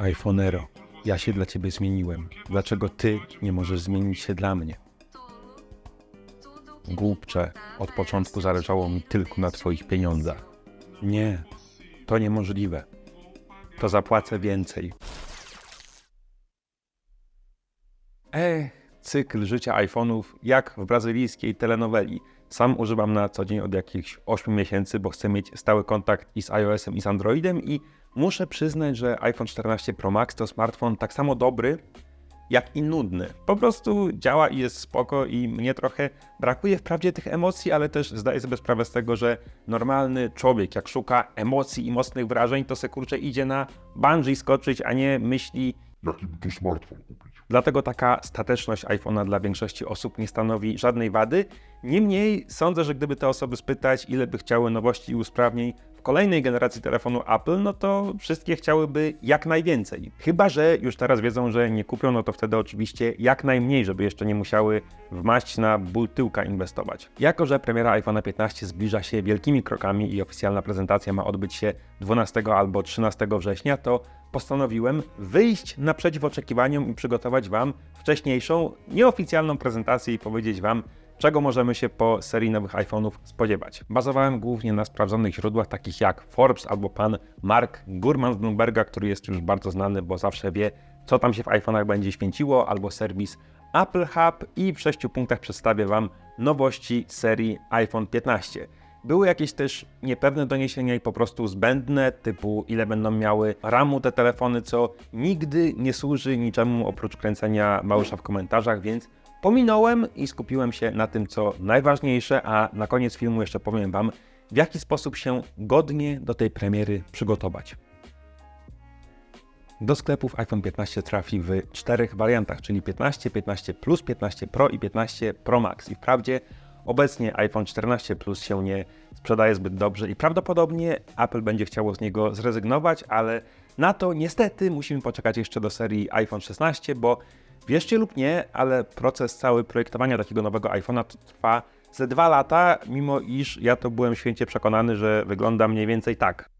iPhoneero, ja się dla ciebie zmieniłem. Dlaczego ty nie możesz zmienić się dla mnie? Głupcze, od początku zależało mi tylko na twoich pieniądzach. Nie, to niemożliwe. To zapłacę więcej. Ech, cykl życia iPhone'ów jak w brazylijskiej telenoweli. Sam używam na co dzień od jakichś 8 miesięcy, bo chcę mieć stały kontakt i z iOS-em i z Androidem i muszę przyznać, że iPhone 14 Pro Max to smartfon tak samo dobry, jak i nudny. Po prostu działa i jest spoko i mnie trochę brakuje wprawdzie tych emocji, ale też zdaję sobie sprawę z tego, że normalny człowiek jak szuka emocji i mocnych wrażeń, to se kurczę idzie na bungee skoczyć, a nie myśli jaki by tu smartfon kupić. Dlatego taka stateczność iPhone'a dla większości osób nie stanowi żadnej wady. Niemniej sądzę, że gdyby te osoby spytać, ile by chciały nowości i usprawnień w kolejnej generacji telefonu Apple, no to wszystkie chciałyby jak najwięcej. Chyba, że już teraz wiedzą, że nie kupią, no to wtedy oczywiście jak najmniej, żeby jeszcze nie musiały w maść na ból tyłka inwestować. Jako, że premiera iPhone'a 15 zbliża się wielkimi krokami i oficjalna prezentacja ma odbyć się 12 albo 13 września, to postanowiłem wyjść naprzeciw oczekiwaniom i przygotować Wam wcześniejszą, nieoficjalną prezentację i powiedzieć Wam, czego możemy się po serii nowych iPhone'ów spodziewać. Bazowałem głównie na sprawdzonych źródłach takich jak Forbes albo pan Mark Gurman z Bloomberga, który jest już bardzo znany, bo zawsze wie, co tam się w iPhone'ach będzie święciło, albo serwis Apple Hub i w sześciu punktach przedstawię Wam nowości serii iPhone 15. Były jakieś też niepewne doniesienia i po prostu zbędne, typu ile będą miały RAMu te telefony, co nigdy nie służy niczemu oprócz kręcenia małysza w komentarzach, więc pominąłem i skupiłem się na tym, co najważniejsze, a na koniec filmu jeszcze powiem Wam, w jaki sposób się godnie do tej premiery przygotować. Do sklepów iPhone 15 trafi w czterech wariantach, czyli 15, 15 Plus, 15 Pro i 15 Pro Max. I wprawdzie obecnie iPhone 14 Plus się nie sprzedaje zbyt dobrze i prawdopodobnie Apple będzie chciało z niego zrezygnować, ale na to niestety musimy poczekać jeszcze do serii iPhone 16, bo wierzcie lub nie, ale proces cały projektowania takiego nowego iPhone'a trwa ze dwa lata, mimo iż ja to byłem święcie przekonany, że wygląda mniej więcej tak.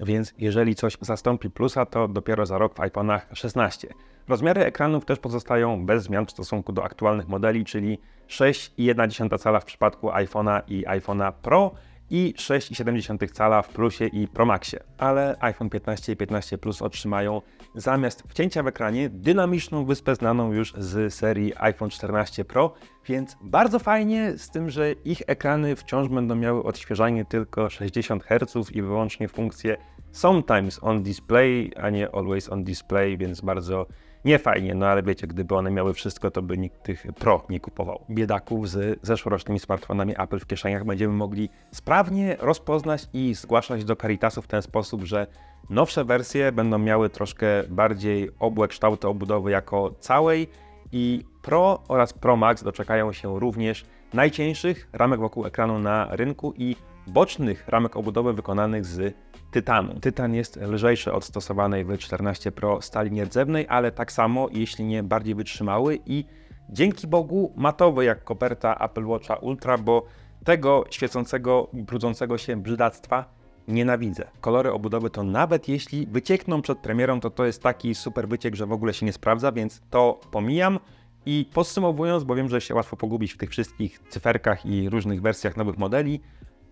Więc jeżeli coś zastąpi plusa, to dopiero za rok w iPhone'ach 16. Rozmiary ekranów też pozostają bez zmian w stosunku do aktualnych modeli, czyli 6,1 cala w przypadku iPhone'a i iPhone'a Pro i 6,7 cala w Plusie i Pro Maxie. Ale iPhone 15 i 15 Plus otrzymają zamiast wcięcia w ekranie dynamiczną wyspę znaną już z serii iPhone 14 Pro, więc bardzo fajnie z tym, że ich ekrany wciąż będą miały odświeżanie tylko 60 Hz i wyłącznie funkcję Sometimes on Display, a nie Always on Display, więc bardzo niefajnie, no ale wiecie, gdyby one miały wszystko, to by nikt tych Pro nie kupował. Biedaków z zeszłorocznymi smartfonami Apple w kieszeniach będziemy mogli sprawnie rozpoznać i zgłaszać do Caritasu w ten sposób, że nowsze wersje będą miały troszkę bardziej obłe kształty obudowy jako całej i Pro oraz Pro Max doczekają się również najcieńszych ramek wokół ekranu na rynku i bocznych ramek obudowy wykonanych z tytanu. Tytan jest lżejszy od stosowanej w 14 Pro stali nierdzewnej, ale tak samo, jeśli nie bardziej wytrzymały i dzięki Bogu matowy jak koperta Apple Watcha Ultra, bo tego świecącego brudzącego się brzydactwa nienawidzę. Kolory obudowy to nawet jeśli wyciekną przed premierą, to to jest taki super wyciek, że w ogóle się nie sprawdza, więc to pomijam. I podsumowując, bo wiem, że się łatwo pogubić w tych wszystkich cyferkach i różnych wersjach nowych modeli,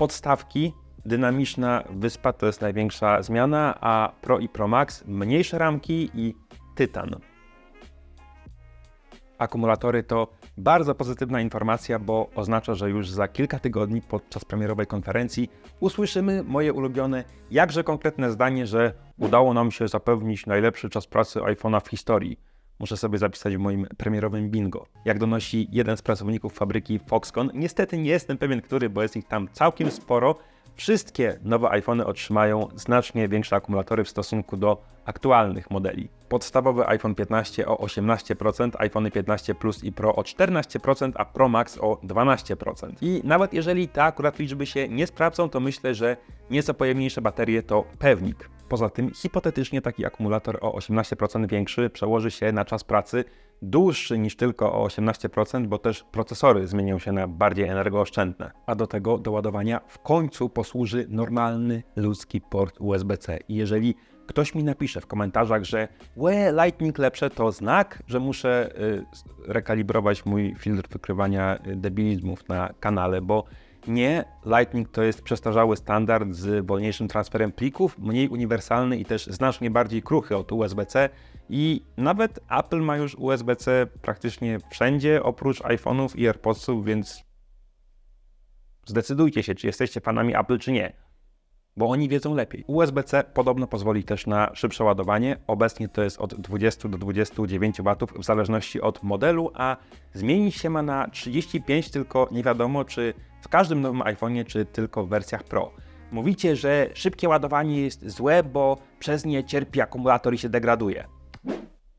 podstawki, dynamiczna wyspa to jest największa zmiana, a Pro i Pro Max mniejsze ramki i tytan. Akumulatory to bardzo pozytywna informacja, bo oznacza, że już za kilka tygodni podczas premierowej konferencji usłyszymy moje ulubione, jakże konkretne zdanie, że udało nam się zapewnić najlepszy czas pracy iPhone'a w historii. Muszę sobie zapisać w moim premierowym bingo. Jak donosi jeden z pracowników fabryki Foxconn, niestety nie jestem pewien, który, bo jest ich tam całkiem sporo. Wszystkie nowe iPhony otrzymają znacznie większe akumulatory w stosunku do aktualnych modeli. Podstawowy iPhone 15 o 18%, iPhone 15 Plus i Pro o 14%, a Pro Max o 12%. I nawet jeżeli te akurat liczby się nie sprawdzą, to myślę, że nieco pojemniejsze baterie to pewnik. Poza tym hipotetycznie taki akumulator o 18% większy przełoży się na czas pracy dłuższy niż tylko o 18%, bo też procesory zmienią się na bardziej energooszczędne. A do tego do ładowania w końcu posłuży normalny ludzki port USB-C. I jeżeli ktoś mi napisze w komentarzach, że łe, Lightning lepsze, to znak, że muszę y, rekalibrować mój filtr wykrywania y, debilizmów na kanale, bo nie, Lightning to jest przestarzały standard z wolniejszym transferem plików, mniej uniwersalny i też znacznie bardziej kruchy od USB-C i nawet Apple ma już USB-C praktycznie wszędzie oprócz iPhone'ów i AirPodsów, więc zdecydujcie się, czy jesteście fanami Apple, czy nie bo oni wiedzą lepiej. USB-C podobno pozwoli też na szybsze ładowanie. Obecnie to jest od 20 do 29 W w zależności od modelu, a zmienić się ma na 35, tylko nie wiadomo czy w każdym nowym iPhone'ie, czy tylko w wersjach Pro. Mówicie, że szybkie ładowanie jest złe, bo przez nie cierpi akumulator i się degraduje.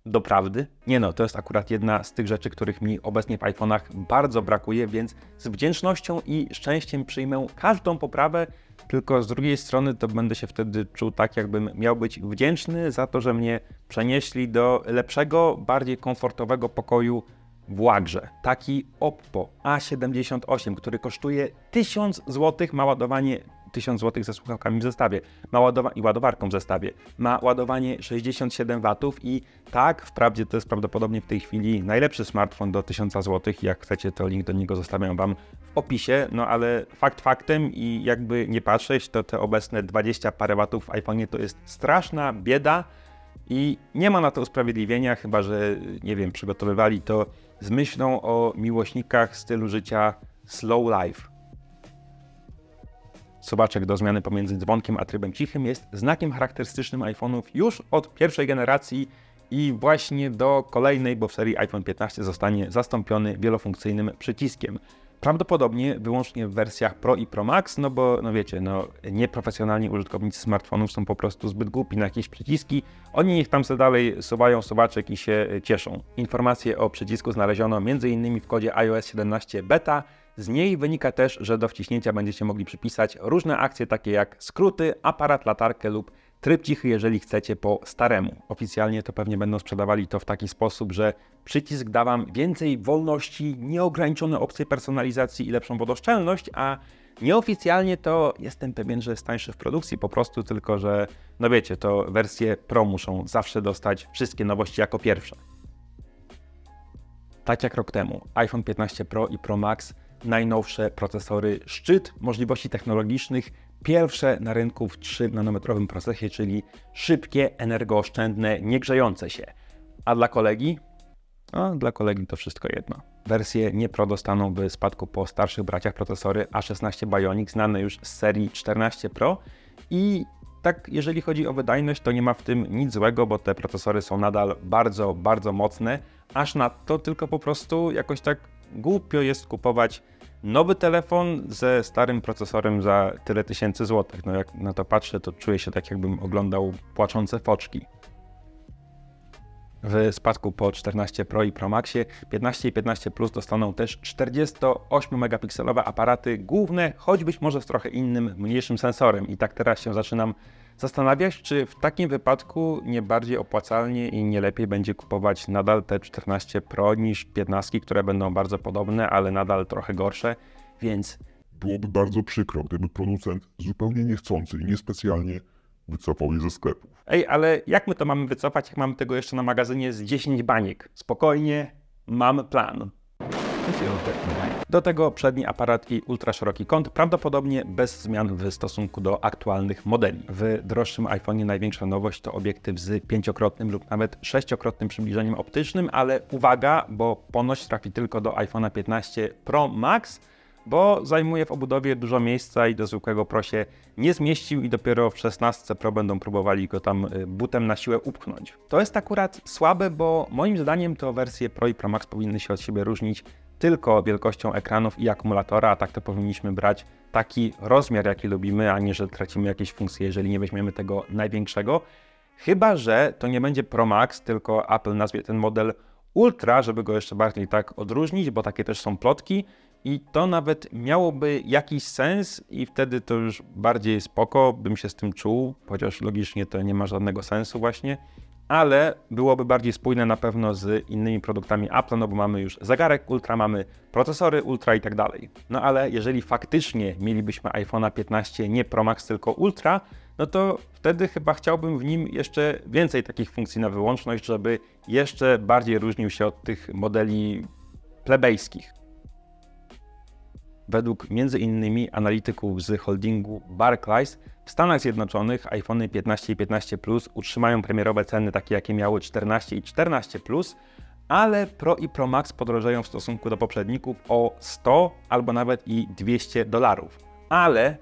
Doprawdy? Nie no, to jest akurat jedna z tych rzeczy, których mi obecnie w iPhone'ach bardzo brakuje, więc z wdzięcznością i szczęściem przyjmę każdą poprawę, tylko z drugiej strony to będę się wtedy czuł tak, jakbym miał być wdzięczny za to, że mnie przenieśli do lepszego, bardziej komfortowego pokoju w Łagrze. Taki Oppo A78, który kosztuje 1000 zł, ma ładowanie 1000 zł ze słuchawkami w zestawie ma ładowa- i ładowarką w zestawie. Ma ładowanie 67 W i tak, wprawdzie to jest prawdopodobnie w tej chwili najlepszy smartfon do 1000 zł. Jak chcecie, to link do niego zostawiam Wam w opisie. No ale fakt faktem i jakby nie patrzeć, to te obecne 20 parę watów w iPhone'ie to jest straszna bieda. I nie ma na to usprawiedliwienia, chyba że, nie wiem, przygotowywali to z myślą o miłośnikach stylu życia slow life. Sobaczek do zmiany pomiędzy dzwonkiem a trybem cichym jest znakiem charakterystycznym iPhone'ów już od pierwszej generacji i właśnie do kolejnej, bo w serii iPhone 15 zostanie zastąpiony wielofunkcyjnym przyciskiem. Prawdopodobnie wyłącznie w wersjach Pro i Pro Max, no bo, no wiecie, no nieprofesjonalni użytkownicy smartfonów są po prostu zbyt głupi na jakieś przyciski. Oni niech tam sobie dalej suwają sobaczek i się cieszą. Informacje o przycisku znaleziono m.in. w kodzie iOS 17 beta. Z niej wynika też, że do wciśnięcia będziecie mogli przypisać różne akcje takie jak skróty, aparat, latarkę lub tryb cichy, jeżeli chcecie po staremu. Oficjalnie to pewnie będą sprzedawali to w taki sposób, że przycisk da Wam więcej wolności, nieograniczone opcje personalizacji i lepszą wodoszczelność, a nieoficjalnie to jestem pewien, że jest tańszy w produkcji po prostu, tylko że no wiecie, to wersje Pro muszą zawsze dostać wszystkie nowości jako pierwsze. Tak jak rok temu, iPhone 15 Pro i Pro Max, najnowsze procesory, szczyt możliwości technologicznych, pierwsze na rynku w 3-nanometrowym procesie, czyli szybkie, energooszczędne, niegrzejące się. A dla kolegi? No, dla kolegi to wszystko jedno. Wersje nie Pro dostaną w spadku po starszych braciach procesory A16 Bionic, znane już z serii 14 Pro i tak, jeżeli chodzi o wydajność, to nie ma w tym nic złego, bo te procesory są nadal bardzo, bardzo mocne, aż nadto tylko po prostu jakoś tak głupio jest kupować nowy telefon ze starym procesorem za tyle tysięcy złotych. No jak na to patrzę, to czuję się tak, jakbym oglądał płaczące foczki. W spadku po 14 Pro i Pro Maxie 15 i 15 Plus dostaną też 48-megapikselowe aparaty główne, choć być może z trochę innym, mniejszym sensorem. I tak teraz się zaczynam zastanawiać, czy w takim wypadku nie bardziej opłacalnie i nie lepiej będzie kupować nadal te 14 Pro niż 15, które będą bardzo podobne, ale nadal trochę gorsze. Więc Byłoby bardzo przykro, gdyby producent zupełnie niechcący i niespecjalnie wycofał je ze sklepów. Ej, ale jak my to mamy wycofać, jak mamy tego jeszcze na magazynie z 10 baniek? Spokojnie, mam plan. Do tego przedni aparat i ultra szeroki kąt, prawdopodobnie bez zmian w stosunku do aktualnych modeli. W droższym iPhone'ie największa nowość to obiektyw z pięciokrotnym lub nawet sześciokrotnym przybliżeniem optycznym, ale uwaga, bo ponoć trafi tylko do iPhone'a 15 Pro Max, bo zajmuje w obudowie dużo miejsca i do zwykłego Pro się nie zmieścił i dopiero w 16 Pro będą próbowali go tam y, butem na siłę upchnąć. To jest akurat słabe, bo moim zdaniem to wersje Pro i Pro Max powinny się od siebie różnić tylko wielkością ekranów i akumulatora, a tak to powinniśmy brać taki rozmiar, jaki lubimy, a nie, że tracimy jakieś funkcje, jeżeli nie weźmiemy tego największego. Chyba, że to nie będzie Pro Max, tylko Apple nazwie ten model Ultra, żeby go jeszcze bardziej tak odróżnić, bo takie też są plotki. I to nawet miałoby jakiś sens, i wtedy to już bardziej spoko, bym się z tym czuł, chociaż logicznie to nie ma żadnego sensu, właśnie. Ale byłoby bardziej spójne na pewno z innymi produktami Apple, no bo mamy już zegarek Ultra, mamy procesory Ultra i tak dalej. No ale jeżeli faktycznie mielibyśmy iPhone'a 15 nie Pro Max, tylko Ultra, no to wtedy chyba chciałbym w nim jeszcze więcej takich funkcji na wyłączność, żeby jeszcze bardziej różnił się od tych modeli plebejskich. Według innymi analityków z holdingu Barclays w Stanach Zjednoczonych iPhony 15 i 15 Plus utrzymają premierowe ceny takie jakie miały 14 i 14 Plus, ale Pro i Pro Max podrożeją w stosunku do poprzedników o 100 albo nawet i 200 dolarów. Ale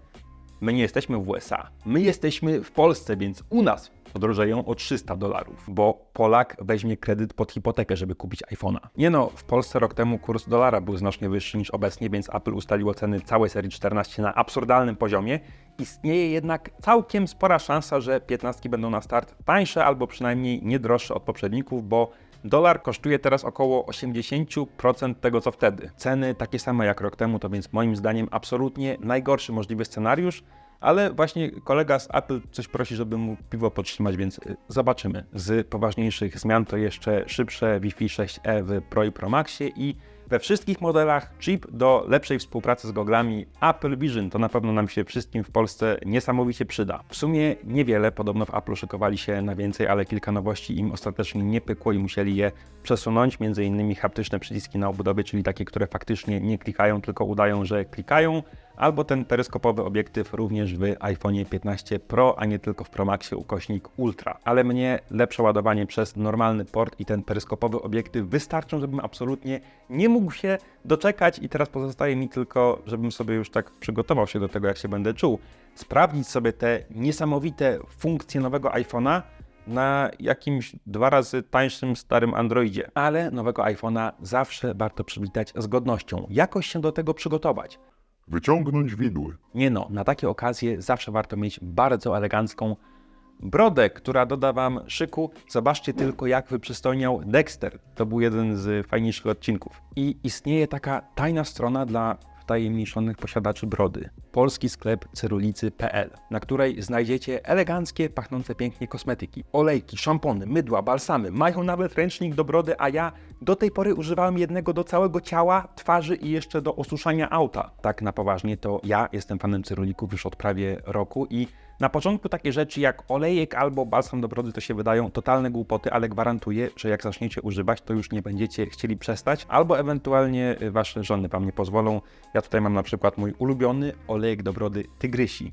my nie jesteśmy w USA, my jesteśmy w Polsce, więc u nas podrożeją o 300 dolarów, bo Polak weźmie kredyt pod hipotekę, żeby kupić iPhone'a. Nie no, w Polsce rok temu kurs dolara był znacznie wyższy niż obecnie, więc Apple ustaliło ceny całej serii 14 na absurdalnym poziomie. Istnieje jednak całkiem spora szansa, że 15 będą na start tańsze albo przynajmniej nie droższe od poprzedników, bo Dolar kosztuje teraz około 80% tego co wtedy. Ceny takie same jak rok temu, to więc moim zdaniem absolutnie najgorszy możliwy scenariusz, ale właśnie kolega z Apple coś prosi, żeby mu piwo podtrzymać, więc y, zobaczymy. Z poważniejszych zmian to jeszcze szybsze Wi-Fi 6E w Pro i Pro Maxie i we wszystkich modelach chip do lepszej współpracy z goglami Apple Vision. To na pewno nam się wszystkim w Polsce niesamowicie przyda. W sumie niewiele, podobno w Apple szykowali się na więcej, ale kilka nowości im ostatecznie nie pykło i musieli je przesunąć. Między innymi haptyczne przyciski na obudowie, czyli takie, które faktycznie nie klikają, tylko udają, że klikają. Albo ten peryskopowy obiektyw również w iPhone 15 Pro, a nie tylko w Pro Maxie ukośnik Ultra. Ale mnie lepsze ładowanie przez normalny port i ten peryskopowy obiektyw wystarczą, żebym absolutnie nie mógł się doczekać i teraz pozostaje mi tylko, żebym sobie już tak przygotował się do tego, jak się będę czuł, sprawdzić sobie te niesamowite funkcje nowego iPhone'a na jakimś dwa razy tańszym starym Androidzie. Ale nowego iPhone'a zawsze warto przywitać z godnością. Jakoś się do tego przygotować. Wyciągnąć widły. Nie no, na takie okazje zawsze warto mieć bardzo elegancką brodę, która doda wam szyku. Zobaczcie tylko, jak wyprzystojniał Dexter. To był jeden z fajniejszych odcinków. I istnieje taka tajna strona dla wtajemniczonych posiadaczy brody. Polski sklep cerulicy.pl, na której znajdziecie eleganckie, pachnące pięknie kosmetyki, olejki, szampony, mydła, balsamy. Mają nawet ręcznik do brody, a ja do tej pory używałem jednego do całego ciała, twarzy i jeszcze do osuszania auta. Tak na poważnie to ja jestem fanem cerulików już od prawie roku i na początku takie rzeczy jak olejek albo balsam do brody to się wydają totalne głupoty, ale gwarantuję, że jak zaczniecie używać, to już nie będziecie chcieli przestać, albo ewentualnie y, wasze żony wam nie pozwolą. Ja tutaj mam na przykład mój ulubiony olejek do brody tygrysi.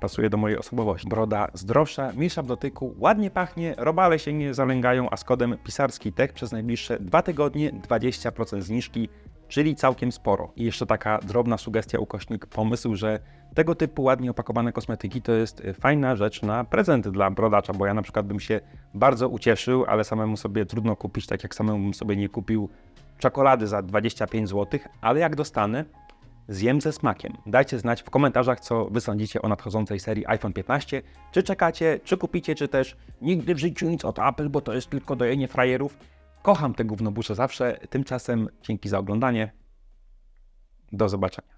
Pasuje do mojej osobowości. Broda zdrowsza, milsza w dotyku, ładnie pachnie, robale się nie zalęgają, a z kodem pisarski tech przez najbliższe dwa tygodnie 20% zniżki, czyli całkiem sporo. I jeszcze taka drobna sugestia, ukośnik, pomysł, że tego typu ładnie opakowane kosmetyki to jest y, fajna rzecz na prezent dla brodacza, bo ja na przykład bym się bardzo ucieszył, ale samemu sobie trudno kupić, tak jak samemu bym sobie nie kupił czekolady za 25 zł, ale jak dostanę, zjem ze smakiem. Dajcie znać w komentarzach, co wy sądzicie o nadchodzącej serii iPhone 15. Czy czekacie, czy kupicie, czy też nigdy w życiu nic od Apple, bo to jest tylko dojenie frajerów. Kocham te gównobusze zawsze. Tymczasem dzięki za oglądanie. Do zobaczenia.